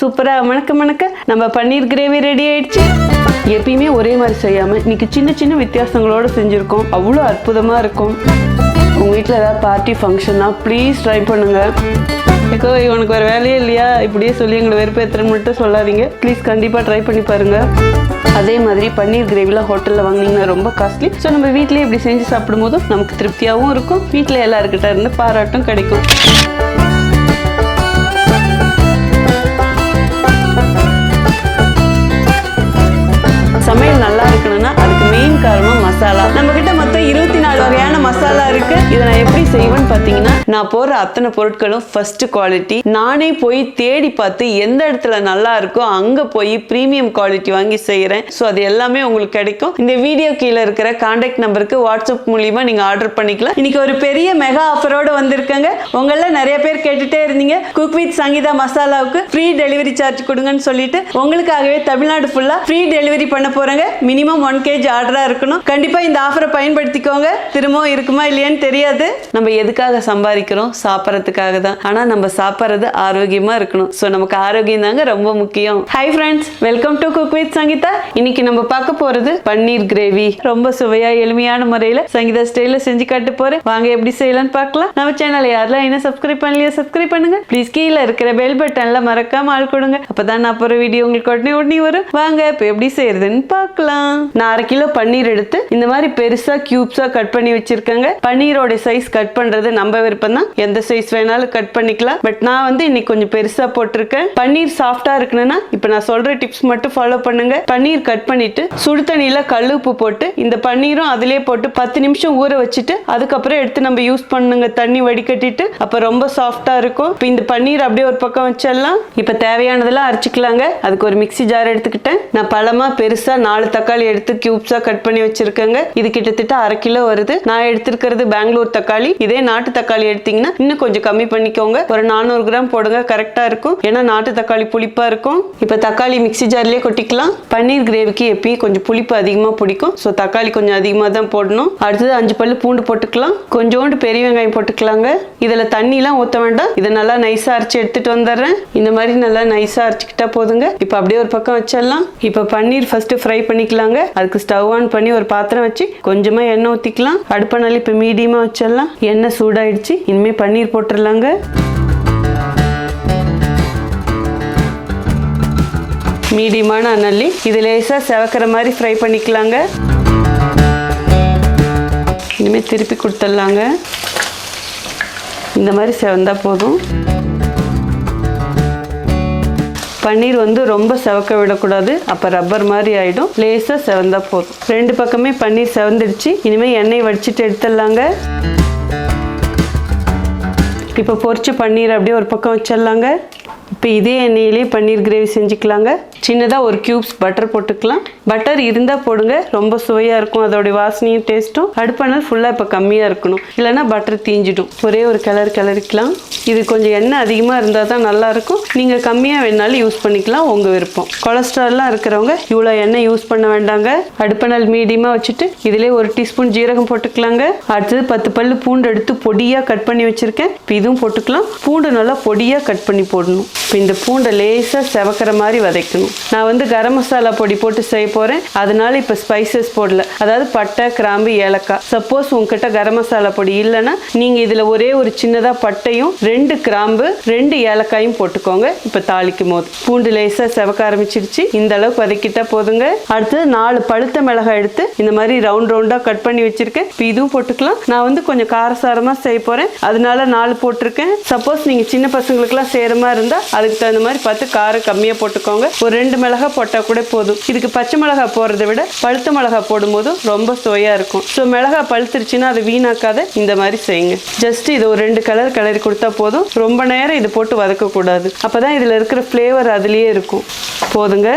சூப்பராக மணக்க மணக்க நம்ம பன்னீர் கிரேவி ரெடி ஆயிடுச்சு. எப்பயுமே ஒரே மாதிரி செய்யாமல் இன்னைக்கு சின்ன சின்ன வித்தியாசங்களோட செஞ்சுருக்கோம். அவ்வளோ அற்புதமாக இருக்கும். உங்கள் வீட்டில் ஏதாவது பார்ட்டி ஃபங்க்ஷன்னா ப்ளீஸ் ட்ரை பண்ணுங்கள் ஏக்கோ உனக்கு வேறு வேலையே இல்லையா? இப்படியே சொல்லி எங்களை வெறுப்பேற்றுறேன்னு மட்டும் சொல்லாதீங்க. ப்ளீஸ் கண்டிப்பாக ட்ரை பண்ணி பாருங்கள் அதே மாதிரி பன்னீர் கிரேவிலாம் ஹோட்டலில் வாங்கினீங்கன்னா ரொம்ப காஸ்ட்லி ஸோ நம்ம வீட்டிலேயே இப்படி செஞ்சு சாப்பிடும்போது நமக்கு திருப்தியாகவும் இருக்கும். வீட்டில் எல்லாருக்கிட்ட இருந்து பாராட்டும் கிடைக்கும். இருக்கணும்னா அதுக்கு மெயின் காரணம் மசாலா. நம்ம கிட்ட இருபத்தி நாலு வகையான மசாலா இருக்கு. இதை நான் எப்படி செய்வேன்னு பார்த்தீங்கன்னா நான் போடுற அத்தனை பொருட்களும் ஃபர்ஸ்ட் குவாலிட்டி நானே போய் தேடி பார்த்து எந்த இடத்துல நல்லா இருக்கோ அங்க போய் ப்ரீமியம் குவாலிட்டி வாங்கி செய்யறேன் ஸோ அது எல்லாமே உங்களுக்கு கிடைக்கும். இந்த வீடியோ கீழே இருக்கிற கான்டாக்ட் நம்பருக்கு வாட்ஸ்அப் மூலியமா நீங்க ஆர்டர் பண்ணிக்கலாம். இன்னைக்கு ஒரு பெரிய மெகா ஆஃபரோட வந்திருக்காங்க. உங்கள நிறைய பேர் கேட்டுட்டே இருந்தீங்க. குக் வித் சங்கீதா மசாலாவுக்கு ஃப்ரீ டெலிவரி சார்ஜ் கொடுங்கன்னு சொல்லிட்டு உங்களுக்காகவே தமிழ்நாடு ஃபுல்லா ஃப்ரீ டெலிவரி பண்ண போறாங்க. மினிமம் ஒன் கேஜி ஆர்டரா இருக்கணும். கண்டிப்பா இந்த ஆஃபரை பயன்படுத்தி பயன்படுத்திக்கோங்க திரும்பவும் இருக்குமா இல்லையான்னு தெரியாது. நம்ம எதுக்காக சம்பாதிக்கிறோம்? சாப்பிட்றதுக்காக தான். ஆனா நம்ம சாப்பிட்றது ஆரோக்கியமா இருக்கணும். ஸோ நமக்கு ஆரோக்கியம் தாங்க ரொம்ப முக்கியம். Hi friends welcome to cook with Sangeetha. இன்னைக்கு நம்ம பார்க்க போறது பன்னீர் கிரேவி. ரொம்ப சுவையா எளிமையான முறையில் சங்கீதா ஸ்டைலில் செஞ்சு காட்டு போறேன். வாங்க எப்படி செய்யலாம்னு பார்க்கலாம். நம்ம சேனலை யாரெல்லாம் என்ன சப்ஸ்கிரைப் பண்ணலையா சப்ஸ்கிரைப் பண்ணுங்க. ப்ளீஸ் கீழே இருக்கிற பெல் பட்டன்ல மறக்காம ஆள் கொடுங்க. அப்பதான் நான் போற வீடியோ உங்களுக்கு உடனே உடனே வரும். வாங்க இப்போ எப்படி செய்யறதுன்னு பார்க்கலாம். நான் அரை கிலோ பன்னீர் எடுத்து இந்த மாதிரி பெருசா கியூப்ஸா கட் பண்ணி வச்சிருக்கேங்க. பன்னீரோட சைஸ் கட் பண்றது நம்ம விருப்பம் தான் எந்த சைஸ் வேணாலும் கட் பண்ணிக்கலாம். பட் நான் வந்து இன்னைக்கு கொஞ்சம் பெருசா போட்டிருக்கேன். பன்னீர் சாஃப்டா இருக்கணும்னா இப்போ நான் சொல்ற டிப்ஸ் மட்டும் ஃபாலோ பண்ணுங்க. பன்னீர் கட் பண்ணிட்டு சுடு தண்ணியில கல் உப்பு போட்டு இந்த பன்னீரும் அதிலே போட்டு பத்து நிமிஷம் ஊற வச்சுட்டு அதுக்கப்புறம் எடுத்து நம்ம யூஸ் பண்ணுங்க. தண்ணி வடிகட்டிட்டு அப்ப ரொம்ப சாஃப்டா இருக்கும். இப்போ இந்த பன்னீர் அப்படியே ஒரு பக்கம் வச்சிடலாம். இப்போ தேவையானதெல்லாம் அரைச்சிக்கலாங்க. அதுக்கு ஒரு மிக்ஸி ஜார் எடுத்துக்கிட்டேன். நான் பழமா பெருசா நாலு தக்காளி எடுத்து கியூப்ஸா கட் பண்ணி வச்சிருக்கேங்க. இது கிட்டத்தட்ட அரை கிலோ வருது. நான் எடுத்திருக்கிறது பெங்களூர் தக்காளி. இதே நாட்டு தக்காளி எடுத்தீங்கன்னா இன்னும் கொஞ்சம் கம்மி பண்ணிக்கோங்க. ஒரு நானூறு கிராம் போடுங்க. கரெக்டா இருக்கும். ஏன்னா நாட்டு தக்காளி புளிப்பா இருக்கும். இப்போ தக்காளி மிக்ஸி ஜார்லயே கொட்டிக்கலாம். பன்னீர் கிரேவிக்கு எப்பயும் கொஞ்சம் புளிப்பு அதிகமா பிடிக்கும். ஸோ தக்காளி கொஞ்சம் அதிகமா தான் போடணும். அடுத்தது அஞ்சு பல்லு பூண்டு போட்டுக்கலாம். கொஞ்சோண்டு பெரிய வெங்காயம் போட்டுக்கலாங்க. இதுல தண்ணிலாம் ஊற்ற வேண்டாம். இதை நல்லா நைஸா அரைச்சு எடுத்துட்டு வந்துடுறேன். இந்த மாதிரி நல்லா நைஸா அரைச்சிக்கிட்டா போதுங்க. இப்போ அப்படியே ஒரு பக்கம் வச்சிடலாம். இப்போ பன்னீர் ஃபர்ஸ்ட் ஃப்ரை பண்ணிக்கலாங்க. அதுக்கு ஸ்டவ் ஆன் பண்ணி ஒரு பாத்திரம் வச்சு கொஞ்சமா எண்ணெய் ஊற்றிக்கலாம் அடுப்பனால இப்போ மீடியமாக வச்சிடலாம். எண்ணெய் சூடாயிடுச்சு. இனிமேல் பன்னீர் போட்டுடலாங்க மீடியமான அனல்லி. இது லேசாக செவக்கிற மாதிரி ஃப்ரை பண்ணிக்கலாங்க. இனிமேல் திருப்பி கொடுத்துட்லாங்க. இந்த மாதிரி செவந்தால் போதும். பன்னீர் வந்து ரொம்ப செவக்க விடக்கூடாது. அப்போ ரப்பர் மாதிரி ஆகிடும் லேசாக செவந்தா போதும். ரெண்டு பக்கமே பன்னீர் செவந்துடுச்சு. இனிமேல் எண்ணெய் வடிச்சிட்டு எடுத்துடலாங்க. இப்போ பொரிச்ச பன்னீர் அப்படியே ஒரு பக்கம் வச்சிடலாங்க. இப்போ இதே எண்ணெயிலே பன்னீர் கிரேவி செஞ்சுக்கலாங்க. சின்னதாக ஒரு கியூப்ஸ் பட்டர் போட்டுக்கலாம். பட்டர் இருந்தால் போடுங்க ரொம்ப சுவையாக இருக்கும். அதோடைய வாசனையும் டேஸ்ட்டும் அடுப்பானால் ஃபுல்லாக இப்போ கம்மியாக இருக்கணும். இல்லைனா பட்டர் தீஞ்சிடும். ஒரே ஒரு கலர் கலரிக்கலாம் இது கொஞ்சம் எண்ணெய் அதிகமாக இருந்தால் தான் நல்லாயிருக்கும் நீங்கள் கம்மியாக வேணாலும் யூஸ் பண்ணிக்கலாம் உங்கள் விருப்பம். கொலஸ்ட்ரால்லாம் இருக்கிறவங்க இவ்வளோ எண்ணெய் யூஸ் பண்ண வேண்டாங்க. அடுப்பனல் மீடியமாக வச்சுட்டு இதிலே ஒரு டீஸ்பூன் ஜீரகம் போட்டுக்கலாங்க. அடுத்தது பத்து பல்லு பூண்டு எடுத்து பொடியாக கட் பண்ணி வச்சுருக்கேன். இப்போ இதுவும் போட்டுக்கலாம். பூண்டு நல்லா பொடியாக கட் பண்ணி போடணும். இப்போ இந்த பூண்டை லேசாக செவக்கிற மாதிரி வதக்கணும். நான் வந்து கரம் மசாலா பொடி போட்டு செய்ய போகிறேன் அதனால இப்போ ஸ்பைசஸ் போடல. அதாவது பட்டை கிராம்பு ஏலக்காய். சப்போஸ் உங்ககிட்ட கரம் மசாலா பொடி இல்லைன்னா நீங்கள் இதில் ஒரே ஒரு சின்னதாக பட்டையும் ரெண்டு கிராம்பு ரெண்டு ஏலக்காயும் போட்டுக்கோங்க. இப்போ தாளிக்கும் போது. பூண்டு லேசாக செவக்க ஆரம்பிச்சிருச்சு. இந்த அளவுக்கு வதக்கிட்டா போதுங்க. அடுத்தது நாலு பழுத்த மிளகாய் எடுத்து இந்த மாதிரி ரவுண்ட் ரவுண்டாக கட் பண்ணி வச்சிருக்கேன். இப்போ இதுவும் போட்டுக்கலாம். நான் வந்து கொஞ்சம் காரசாரமாக செய்ய போகிறேன் அதனால நாலு போட்டிருக்கேன். சப்போஸ் நீங்கள் சின்ன பசங்களுக்குலாம் செய்கிற மாதிரி இருந்தால் அதுக்கு தகுந்த மாதிரி பார்த்து காரம் கம்மியாக போட்டுக்கோங்க. ஒரு ரெண்டு மிளகாய் போட்டால் கூட போதும். இதுக்கு பச்சை மிளகாய் போடுறத விட பழுத்த மிளகாய் போடும்போது ரொம்ப சுவையாக இருக்கும். ஸோ மிளகாய் பழுத்துருச்சுன்னா அதை வீணாக்காத இந்த மாதிரி செய்யுங்க. ஜஸ்ட் இது ஒரு ரெண்டு கலர் கிளறி கொடுத்தா போதும். ரொம்ப நேரம் இது போட்டு வதக்கக்கூடாது. அப்போ தான் இதில் இருக்கிற ஃப்ளேவர் அதுலேயே இருக்கும். போதுங்க.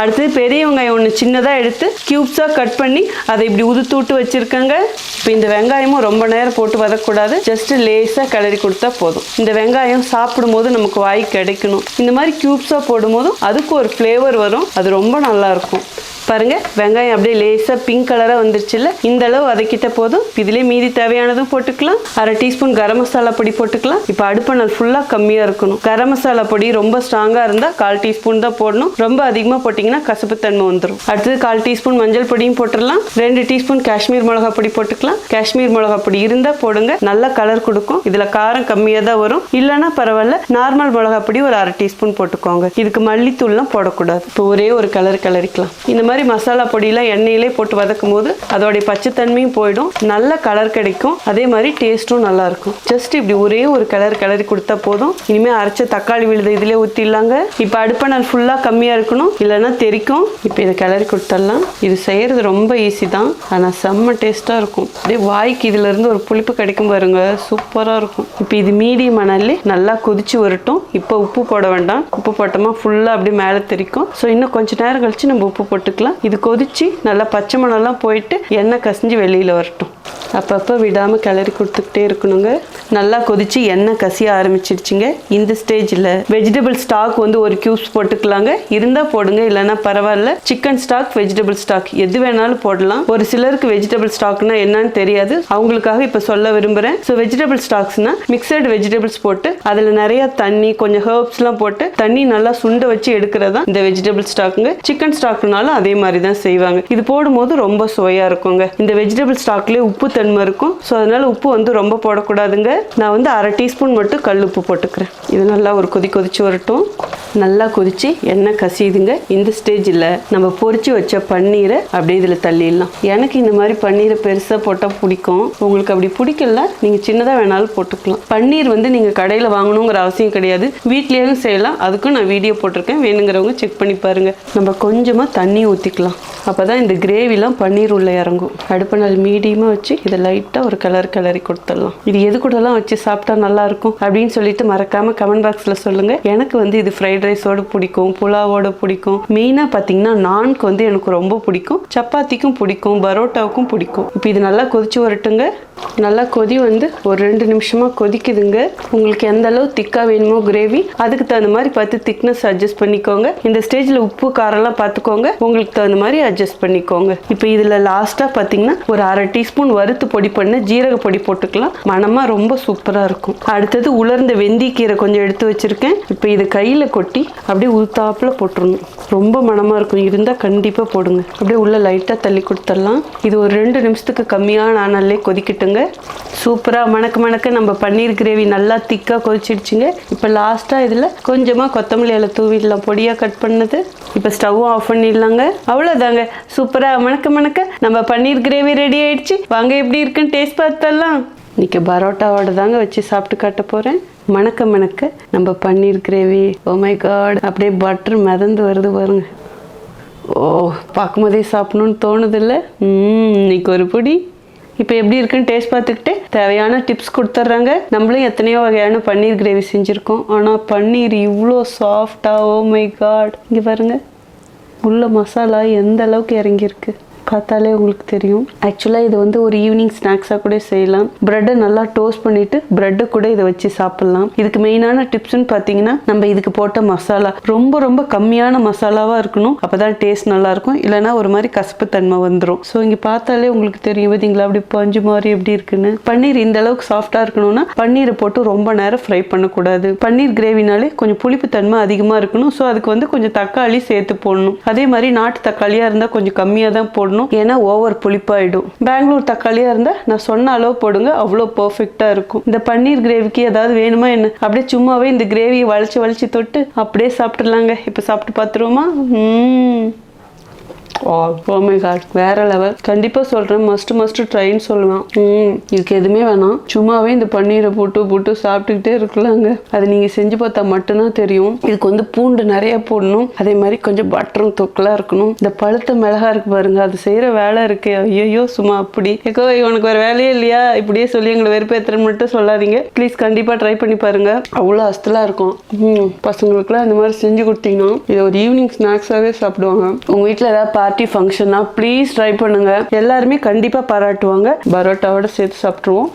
அடுத்தது பெரிய வெங்காயம் ஒன்று சின்னதாக எடுத்து க்யூப்ஸாக கட் பண்ணி அதை இப்படி உதுத்து விட்டு வச்சுருக்கேங்க. இப்போ இந்த வெங்காயமும் ரொம்ப நேரம் போட்டு வதக்கூடாது ஜஸ்ட் லேஸாக கிளறி கொடுத்தா போதும். இந்த வெங்காயம் சாப்பிடும்போது நமக்கு வாய் கிடைக்கணும். இந்த மாதிரி க்யூப்ஸாக போடும்போதும் அதுக்கு ஒரு ஃப்ளேவர் ஃப்ளேவர் வரும். அது ரொம்ப நல்லாயிருக்கும். பாருங்கள் பாருங்க வெங்காயம் அப்படியே லேசா பிங்க் கலரா வந்துருச்சுல்ல? இந்த அளவு வதக்கிட்ட போதும். இதுலயே மீதி தேவையானதும் போட்டுக்கலாம். அரை டீஸ்பூன் கரம் மசாலா பொடி போட்டுக்கலாம். இப்போ நாள் ஃபுல்லா கம்மியா இருக்கணும். கரம் மசாலா பொடி ரொம்ப ஸ்ட்ராங்கா இருந்தா கால் டீஸ்பூன் தான் போடணும். ரொம்ப அதிகமா போட்டீங்கன்னா கசப்புத்தன்மை வந்துடும் அடுத்தது கால் டீஸ்பூன் மஞ்சள் பொடியும் போட்டுடலாம். ரெண்டு டீஸ்பூன் காஷ்மீர் மிளகா பொடி போட்டுக்கலாம். காஷ்மீர் மிளகா பொடி இருந்தா போடுங்க. நல்ல கலர் கொடுக்கும். இதுல காரம் கம்மியா தான் வரும். இல்லைன்னா பரவாயில்ல. நார்மல் மிளகா பொடி ஒரு அரை டீஸ்பூன் போட்டுக்கோங்க. இதுக்கு மல்லித்தூள்லாம் போடக்கூடாது. இப்போ ஒரே ஒரு கலர் கலரிக்கலாம் இந்த மாதிரி மசாலா பொடியெல்லாம் எண்ணெயிலே போட்டு வதக்கும் போது அதோடைய பச்சைத்தன்மையும் போயிடும். நல்ல கலர் கிடைக்கும். அதே மாதிரி டேஸ்ட்டும் நல்லா இருக்கும் ஜஸ்ட் இப்படி ஒரே ஒரு கலர் கிளறி கொடுத்தா போதும். இனிமே அரைச்ச தக்காளி விழுது இதிலே ஊற்றிடலாங்க இப்போ அடுப்பணல் ஃபுல்லாக கம்மியாக இருக்கணும். இல்லைன்னா தெரிக்கும். இப்போ இதை கிளறி கொடுத்துடலாம். இது செய்கிறது ரொம்ப ஈஸி தான். ஆனால் செம்ம டேஸ்ட்டாக இருக்கும். அப்படியே வாய்க்கு இதுலேருந்து ஒரு புளிப்பு கிடைக்கும் பாருங்க. சூப்பராக இருக்கும். இப்போ இது மீடியம் அனல்லே நல்லா கொதிச்சு வரட்டும். இப்போ உப்பு போட வேண்டாம். உப்பு போட்டோமா ஃபுல்லாக அப்படியே மேலே தெரிக்கும். ஸோ இன்னும் கொஞ்ச நேரம் கழிச்சு நம்ம உப்பு போட்டுக்கலாம். இது கொதிச்சு நல்லா பச்சை மணம்லாம் போயிட்டு எண்ணெய் கசிஞ்சு வெளியில் வரட்டும். அப்பப்போ விடாமல் கிளறி கொடுத்துக்கிட்டே இருக்கணுங்க. நல்லா கொதிச்சு எண்ணெய் கசிய ஆரம்பிச்சிருச்சுங்க. இந்த ஸ்டேஜில் வெஜிடபிள் ஸ்டாக் வந்து ஒரு கியூப்ஸ் போட்டுக்கலாங்க. இருந்தால் போடுங்க இல்லைன்னா பரவாயில்ல. சிக்கன் ஸ்டாக் வெஜிடபிள் ஸ்டாக் எது வேணாலும் போடலாம். ஒரு சிலருக்கு வெஜிடபிள் ஸ்டாக்னா என்னன்னு தெரியாது. அவங்களுக்காக இப்போ சொல்ல விரும்புகிறேன் ஸோ வெஜிடபிள் ஸ்டாக்ஸ்னா மிக்சடு வெஜிடபிள்ஸ் போட்டு அதில் நிறைய தண்ணி கொஞ்சம் ஹர்ப்ஸ்லாம் போட்டு தண்ணி நல்லா சுண்ட வச்சு எடுக்கிறது தான் இந்த வெஜிடபிள் ஸ்டாக்குங்க சிக்கன் ஸ்டாக்னாலும் அதே மாதிரி தான் செய்வாங்க. இது போடும்போது ரொம்ப சுவையாக இருக்குங்க. இந்த வெஜிடபிள் ஸ்டாக்லேயே உப்பு தன்மை இருக்கும். ஸோ அதனால உப்பு வந்து ரொம்ப போடக்கூடாதுங்க. நான் வந்து அரை டீஸ்பூன் மட்டும் கல் உப்பு போட்டுக்கிறேன். இது நல்லா ஒரு கொதி கொதிச்சு வரட்டும். நல்லா கொதிச்சு எண்ணெய் கசியுதுங்க. இந்த ஸ்டேஜில் நம்ம பொறிச்சு வச்ச பன்னீரை அப்படியே இதில் தள்ளிடலாம். எனக்கு இந்த மாதிரி பன்னீரை பெருசாக போட்டால் பிடிக்கும். உங்களுக்கு அப்படி பிடிக்கல நீங்கள் சின்னதாக வேணாலும் போட்டுக்கலாம். பன்னீர் வந்து நீங்கள் கடையில் வாங்கணுங்கிற அவசியம் கிடையாது. வீட்லேயும் செய்யலாம். அதுக்கும் நான் வீடியோ போட்டிருக்கேன். வேணுங்கிறவங்க செக் பண்ணி பாருங்கள் நம்ம கொஞ்சமாக தண்ணி ஊற்றி ஊற்றிக்கலாம் அப்போ தான் இந்த கிரேவிலாம் பன்னீர் உள்ள இறங்கும். அடுப்பு நாள் மீடியமாக வச்சு இதை லைட்டாக ஒரு கலர் கலரி கொடுத்துடலாம். இது எது கூடலாம் வச்சு சாப்பிட்டா நல்லாயிருக்கும் அப்படின்னு சொல்லிட்டு மறக்காமல் கமெண்ட் பாக்ஸில் சொல்லுங்கள் எனக்கு வந்து இது ஃப்ரைட் ரைஸோட பிடிக்கும் புலாவோட பிடிக்கும். மெயினாக பார்த்தீங்கன்னா நான்க்கு வந்து எனக்கு ரொம்ப பிடிக்கும் சப்பாத்திக்கும் பிடிக்கும் பரோட்டாவுக்கும் பிடிக்கும். இப்போ இது நல்லா கொதிச்சு வரட்டுங்க. நல்லா கொதி வந்து ஒரு ரெண்டு நிமிஷமாக கொதிக்குதுங்க. உங்களுக்கு எந்த அளவு திக்காக வேணுமோ கிரேவி அதுக்கு தகுந்த மாதிரி பார்த்து திக்னஸ் அட்ஜஸ்ட் பண்ணிக்கோங்க. இந்த ஸ்டேஜில் உப்பு காரம்லாம் பார்த்துக்கோங்க. உங்களுக்கு தகுந்த மாதிரி அட்ஜஸ்ட் பண்ணிக்கோங்க. இப்போ இதில் லாஸ்ட்டாக பார்த்தீங்கன்னா ஒரு அரை டீஸ்பூன் வறுத்து பொடி பண்ண ஜீரக பொடி போட்டுக்கலாம். மனமாக ரொம்ப சூப்பராக இருக்கும். அடுத்தது உலர்ந்த வெந்திக்கீரை கொஞ்சம் எடுத்து வச்சுருக்கேன். இப்போ இதை கையில் கொட்டி அப்படியே உளுத்தாப்பில் போட்டுருணும் ரொம்ப மனமாக இருக்கும். இருந்தால் கண்டிப்பாக போடுங்க. அப்படியே உள்ளே லைட்டாக தள்ளி கொடுத்துடலாம். இது ஒரு ரெண்டு நிமிஷத்துக்கு கம்மியான ஆனாலே கொதிக்கட்டுங்க. சூப்பராக மணக்க மணக்க நம்ம பன்னீர் கிரேவி நல்லா திக்காக கொதிச்சிடுச்சுங்க. இப்போ லாஸ்ட்டாக இதில் கொஞ்சமாக கொத்தமல்லி இலை தூவிடலாம் பொடியாக கட் பண்ணது. இப்போ ஸ்டவ்வும் ஆஃப் பண்ணிடலாங்க. அவ்வளோதாங்க சூப்பராக மணக்க மணக்க நம்ம பன்னீர் கிரேவி ரெடி ஆயிடுச்சு. வாங்க எப்படி இருக்குன்னு டேஸ்ட் பார்த்தலாம் இன்றைக்கி பரோட்டாவோட தாங்க வச்சு சாப்பிட்டு காட்ட போகிறேன் மணக்க மணக்க நம்ம paneer gravy oh my god அப்படியே பட்டர் மிதந்து வருது பாருங்க. ஓ பார்க்கும்போதே சாப்பிடணும்னு தோணுதில்ல? இன்னைக்கு ஒரு பொடி. இப்போ எப்படி இருக்குன்னு டேஸ்ட் பார்த்துக்கிட்டு தேவையான டிப்ஸ் கொடுத்துட்றாங்க. நம்மளும் எத்தனையோ வகையான பன்னீர் கிரேவி செஞ்சுருக்கோம். ஆனால் பன்னீர் இவ்வளோ சாஃப்டாக ஓ மை oh காட் இங்கே பாருங்க. உள்ள மசாலா எந்த அளவுக்கு இறங்கியிருக்கு? பார்த்தாலே உங்களுக்கு தெரியும். ஆக்சுவலாக இது வந்து ஒரு ஈவினிங் ஸ்நாக்ஸாக கூட செய்யலாம். ப்ரெட்டை நல்லா டோஸ்ட் பண்ணிட்டு ப்ரெட்டை கூட இதை வச்சு சாப்பிட்லாம். இதுக்கு மெயினான டிப்ஸ்னு பார்த்தீங்கன்னா நம்ம இதுக்கு போட்ட மசாலா ரொம்ப ரொம்ப கம்மியான மசாலாவாக இருக்கணும். அப்போ தான் டேஸ்ட் நல்லாயிருக்கும். இல்லைனா இல்லைன்னா ஒரு மாதிரி கசப்பு தன்மை வந்துடும் ஸோ இங்கே பார்த்தாலே உங்களுக்கு தெரியும். பார்த்தீங்களா அப்படி பஞ்சு மாதிரி எப்படி இருக்குன்னு. பன்னீர் இந்த அளவுக்கு சாஃப்டாக இருக்கணும்னா பன்னீரை போட்டு ரொம்ப நேரம் ஃப்ரை பண்ணக்கூடாது. பன்னீர் கிரேவினாலே கொஞ்சம் புளிப்பு தன்மை அதிகமாக இருக்கணும். ஸோ அதுக்கு வந்து கொஞ்சம் தக்காளி சேர்த்து போடணும். அதே மாதிரி நாட்டு தக்காளியாக இருந்தால் கொஞ்சம் கம்மியாக தான் போடணும். ஏன்னா ஓவர் புளிப்பாயிடும். பெங்களூர் தக்காளியாக இருந்தால் நான் சொன்ன அளவு போடுங்க அவ்வளோ பர்ஃபெக்டாக இருக்கும். இந்த பன்னீர் கிரேவிக்கு ஏதாவது வேணுமா என்ன? அப்படியே சும்மாவே இந்த கிரேவியை வளைச்சி வளைச்சி தொட்டு அப்படியே சாப்பிட்றலாங்க இப்போ சாப்பிட்டு பார்த்துருவோமா? ஓ மை காட் வேற லெவல் கண்டிப்பாக சொல்கிறேன் மஸ்ட் மஸ்ட் ட்ரைன்னு சொல்லுவேன். ம் இதுக்கு எதுவுமே வேணாம். சும்மாவே இந்த பன்னீரை போட்டு போட்டு சாப்பிட்டுக்கிட்டே இருக்கலாங்க. அது நீங்கள் செஞ்சு பார்த்தா மட்டும்தான் தெரியும். இதுக்கு வந்து பூண்டு நிறைய போடணும். அதே மாதிரி கொஞ்சம் பட்டரும் தொக்கலாக இருக்கணும். இந்த பழுத்த மிளகா இருக்கு பாருங்க. அது செய்கிற வேலை இருக்கு. ஐயோ சும்மா அப்படி. ஏக்கோ உனக்கு வேறு வேலையே இல்லையா? இப்படியே சொல்லி எங்களை வெறுப்பேற்றுறன்னு மட்டும் சொல்லாதீங்க. ப்ளீஸ் கண்டிப்பாக ட்ரை பண்ணி பாருங்க. அவ்வளோ அஸ்தலாக இருக்கும். ம் பசங்களுக்குலாம் இந்த மாதிரி செஞ்சு கொடுத்தீங்கன்னா இதை ஒரு ஈவினிங் ஸ்நாக்ஸாகவே சாப்பிடுவாங்க. உங்கள் வீட்டில் ஏதாவது பார்ட்டி ஃபங்க்ஷனா ப்ளீஸ் ட்ரை பண்ணுங்க. எல்லாருமே கண்டிப்பாக பாராட்டுவாங்க. பரோட்டாவோட சேர்த்து சாப்பிட்ருவோம்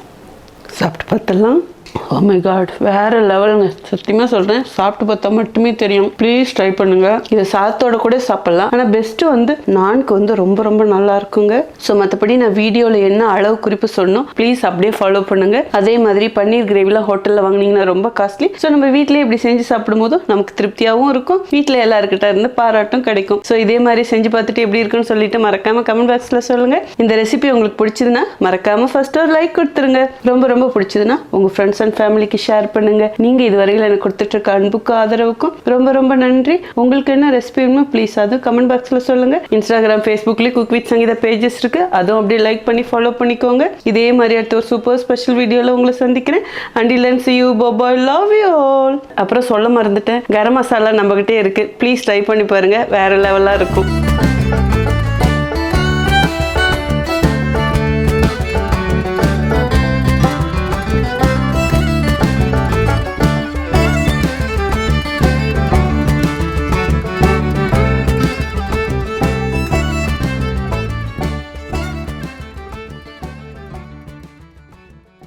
சாப்பிட்டு பார்த்துடலாம். ஓ மை காட் வேற லெவலுங்க சத்தியமா சொல்றேன். சாப்பிட்டு பார்த்தா மட்டுமே தெரியும். ப்ளீஸ் ட்ரை பண்ணுங்க. இதை சாத்தோட கூட சாப்பிடலாம். ஆனால் பெஸ்ட் வந்து நான்கு வந்து ரொம்ப ரொம்ப நல்லா இருக்குங்க. ஸோ மற்றபடி நான் வீடியோவில் என்ன அளவு குறிப்பு சொன்னோம் ப்ளீஸ் அப்படியே ஃபாலோ பண்ணுங்க. அதே மாதிரி பன்னீர் கிரேவிலாம் ஹோட்டலில் வாங்குனீங்கன்னா ரொம்ப காஸ்ட்லி ஸோ நம்ம வீட்டிலே இப்படி செஞ்சு சாப்பிடும் போதும் நமக்கு திருப்தியாகவும் இருக்கும். வீட்டில் எல்லாருக்கிட்ட இருந்து பாராட்டும் கிடைக்கும். ஸோ இதே மாதிரி செஞ்சு பார்த்துட்டு எப்படி இருக்குன்னு சொல்லிட்டு மறக்காம கமெண்ட் பாக்ஸில் சொல்லுங்க. இந்த ரெசிபி உங்களுக்கு பிடிச்சதுன்னா மறக்காம ஃபர்ஸ்ட் ஒரு லைக் கொடுத்துருங்க. ரொம்ப ரொம்ப பிடிச்சதுன்னா உங்கள் ஃப்ரெண்ட்ஸ் அண்ட் ஃபேமிலிக்கு ஷேர் பண்ணுங்க. நீங்க இதுவரையில் எனக்கு கொடுத்துட்டு இருக்க அன்புக்கும் ஆதரவுக்கும் ரொம்ப ரொம்ப நன்றி. உங்களுக்கு என்ன ரெசிபி வேணுமோ ப்ளீஸ் அதுவும் கமெண்ட் பாக்ஸ்ல சொல்லுங்க. இன்ஸ்டாகிராம் ஃபேஸ்புக்லேயே குக் வித் சங்கீதா பேஜஸ் இருக்கு. அதுவும் அப்படியே லைக் பண்ணி ஃபாலோ பண்ணிக்கோங்க. இதே மாதிரி அடுத்த ஒரு சூப்பர் ஸ்பெஷல் வீடியோவில் உங்களை சந்திக்கிறேன். Until and see you bye love you all அப்புறம் சொல்ல மறந்துட்டேன். கரம் மசாலா நம்மகிட்டே இருக்கு. ப்ளீஸ் ட்ரை பண்ணி பாருங்க. வேற லெவலாக இருக்கும்.